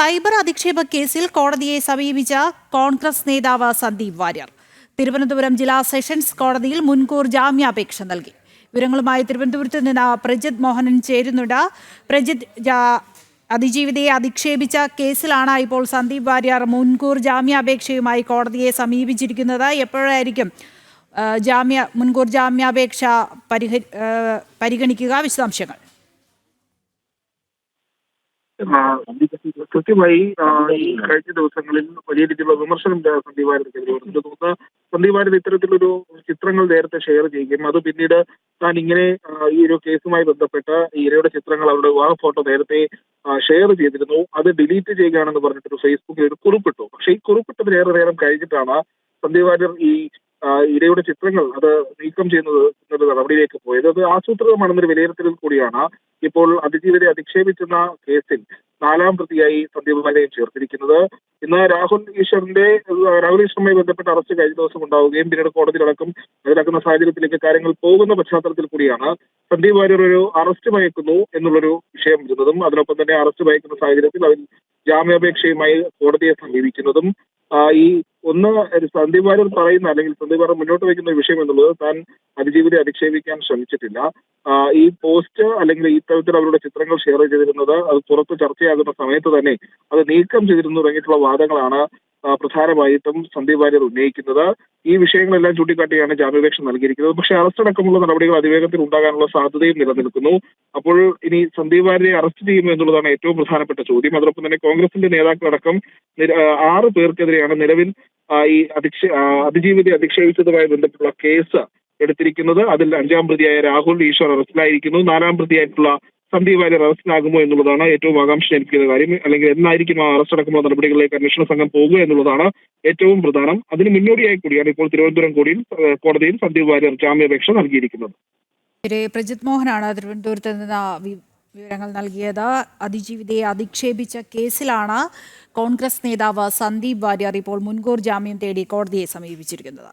Cyber അധിക്ഷേപ കേസിൽ കോടതിയെ സമീപിച്ച കോൺഗ്രസ് നേതാവ് സന്ദീപ് വാര്യർ. തിരുവനന്തപുരം ജില്ലാ സെഷൻസ് കോടതിയിൽ മുൻകൂർ ജാമ്യാപേക്ഷ നൽകി. വിവരങ്ങളുമായി തിരുവനന്തപുരത്ത് നിന്ന് പ്രജിത് മോഹനൻ ചേരുന്നുണ്ട്. പ്രജിത് അതിജീവിതയെ അധിക്ഷേപിച്ച കേസിലാണ് ഇപ്പോൾ സന്ദീപ് വാര്യർ മുൻകൂർ ജാമ്യാപേക്ഷയുമായി കോടതിയെ സമീപിച്ചിരിക്കുന്നത്. എപ്പോഴായിരിക്കും ജാമ്യ മുൻകൂർ ജാമ്യാപേക്ഷ പരിഗണിക്കുക? വിശദാംശങ്ങൾ. കൃത്യമായി ഈ കഴിഞ്ഞ ദിവസങ്ങളിൽ വലിയ രീതിയിലുള്ള വിമർശനം സന്ദീപ് വന്നു. എനിക്ക് തോന്നുന്നു സന്ദീപ് ഇത്തരത്തിലൊരു ചിത്രങ്ങൾ നേരത്തെ ഷെയർ ചെയ്യുകയും അത് പിന്നീട് താൻ ഇങ്ങനെ ഈ ഒരു കേസുമായി ബന്ധപ്പെട്ട ഇരയുടെ ചിത്രങ്ങൾ അവരുടെ വിവാഹ ഫോട്ടോ നേരത്തെ ഷെയർ ചെയ്തിരുന്നു. അത് ഡിലീറ്റ് ചെയ്യുകയാണെന്ന് പറഞ്ഞിട്ട് ഒരു ഫേസ്ബുക്കിൽ ഒരു കുറിപ്പിട്ടു. പക്ഷേ ഈ കുറിപ്പിട്ടത് ഏറെ നേരം കഴിഞ്ഞിട്ടാണ് സന്ദീപ് ഈ ഇരയുടെ ചിത്രങ്ങൾ അത് നീക്കം ചെയ്യുന്നത് എന്നൊരു നടപടിയിലേക്ക് പോയത്. അത് ആസൂത്രിതമാണെന്നൊരു വിലയിരുത്തലിൽ കൂടിയാണ് ഇപ്പോൾ അതിജീവരെ അധിക്ഷേപിച്ചെന്ന കേസിൽ നാലാം പ്രതിയായി സന്ദീപ് ബാലയെ ചേർത്തിരിക്കുന്നത്. ഇന്ന് രാഹുൽ ഈശ്വറിന്റെ രാഹുൽ ഈശ്വറുമായി ബന്ധപ്പെട്ട അറസ്റ്റ് കഴിഞ്ഞ ദിവസം ഉണ്ടാവുകയും പിന്നീട് കോടതിയിലടക്കം അതിലാക്കുന്ന സാഹചര്യത്തിലേക്ക് കാര്യങ്ങൾ പോകുന്ന പശ്ചാത്തലത്തിൽ കൂടിയാണ് സന്ദീപ് വാര്യർ ഒരു അറസ്റ്റ് ഭയക്കുന്നു എന്നുള്ളൊരു വിഷയം വരുന്നതും അതിനൊപ്പം തന്നെ അറസ്റ്റ് ഭയക്കുന്ന സാഹചര്യത്തിൽ അവർ ജാമ്യാപേക്ഷയുമായി കോടതിയെ സമീപിക്കുന്നതും ഈ ഒന്ന് സന്ദീപ് വാര്യർ പറയുന്ന അല്ലെങ്കിൽ സന്ദീപ് വാര്യർ മുന്നോട്ട് വയ്ക്കുന്ന വിഷയം എന്നുള്ളത് താൻ അതിജീവിതരെ അധിക്ഷേപിക്കാൻ ശ്രമിച്ചിട്ടില്ല. ഈ പോസ്റ്റ് അല്ലെങ്കിൽ ഈ തരത്തിൽ അവരുടെ ചിത്രങ്ങൾ ഷെയർ ചെയ്തിരുന്നത് അത് പുറത്ത് ചർച്ചയാകുന്ന സമയത്ത് തന്നെ അത് നീക്കം ചെയ്തിരുന്നു തുടങ്ങിയിട്ടുള്ള വാദങ്ങളാണ് പ്രധാനമായിട്ടും സന്ദീപ് വാര്യർ ഉന്നയിക്കുന്നത്. ഈ വിഷയങ്ങളെല്ലാം ചൂണ്ടിക്കാട്ടിയാണ് ജാമ്യാപേക്ഷ നൽകിയിരിക്കുന്നത്. പക്ഷേ അറസ്റ്റ് അടക്കമുള്ള നടപടികൾ അതിവേഗത്തിൽ ഉണ്ടാകാനുള്ള സാധ്യതയും നിലനിൽക്കുന്നു. അപ്പോൾ ഇനി സന്ദീപ് വാര്യരെ അറസ്റ്റ് ചെയ്യുമോ എന്നുള്ളതാണ് ഏറ്റവും പ്രധാനപ്പെട്ട ചോദ്യം. അതോടൊപ്പം തന്നെ കോൺഗ്രസിന്റെ നേതാക്കളടക്കം ആറ് പേർക്കെതിരെയാണ് നിലവിൽ ഈ അധിക്ഷ അതിജീവിതയെ അധിക്ഷേപിച്ചതുമായി ബന്ധപ്പെട്ടുള്ള കേസ് എടുത്തിരിക്കുന്നത്. അതിൽ അഞ്ചാം പ്രതിയായ രാഹുൽ ഈശ്വർ അറസ്റ്റിലായിരിക്കുന്നു. നാലാം പ്രതിയായിട്ടുള്ള സന്ദീപ് വാര്യർ അറസ്റ്റിലാകുമോ എന്നുള്ളതാണ് ഏറ്റവും ആകാംക്ഷ ജനിപ്പിക്കുന്ന കാര്യം. അല്ലെങ്കിൽ എന്നായിരിക്കും ആ അറസ്റ്റ് അടക്കമുള്ള നടപടികളിലേക്ക് അന്വേഷണ സംഘം പോകുക എന്നുള്ളതാണ് ഏറ്റവും പ്രധാനം. അതിന് മുന്നോടിയായി കൂടിയാണ് ഇപ്പോൾ തിരുവനന്തപുരം കോടിയിൽ ഏഹ്, കോടതിയിൽ സന്ദീപ് വാര്യർ ജാമ്യാപേക്ഷ നൽകിയിരിക്കുന്നത്. പ്രജിത് മോഹനാണ് തിരുവനന്തപുരത്ത് നിന്ന് വിവരങ്ങൾ നൽകിയത്. അതിജീവിതയെ അധിക്ഷേപിച്ച കേസിലാണ് കോൺഗ്രസ് നേതാവ് സന്ദീപ് വാര്യർ ഇപ്പോൾ മുൻകൂർ ജാമ്യം തേടി കോടതിയെ സമീപിച്ചിരിക്കുന്നത്.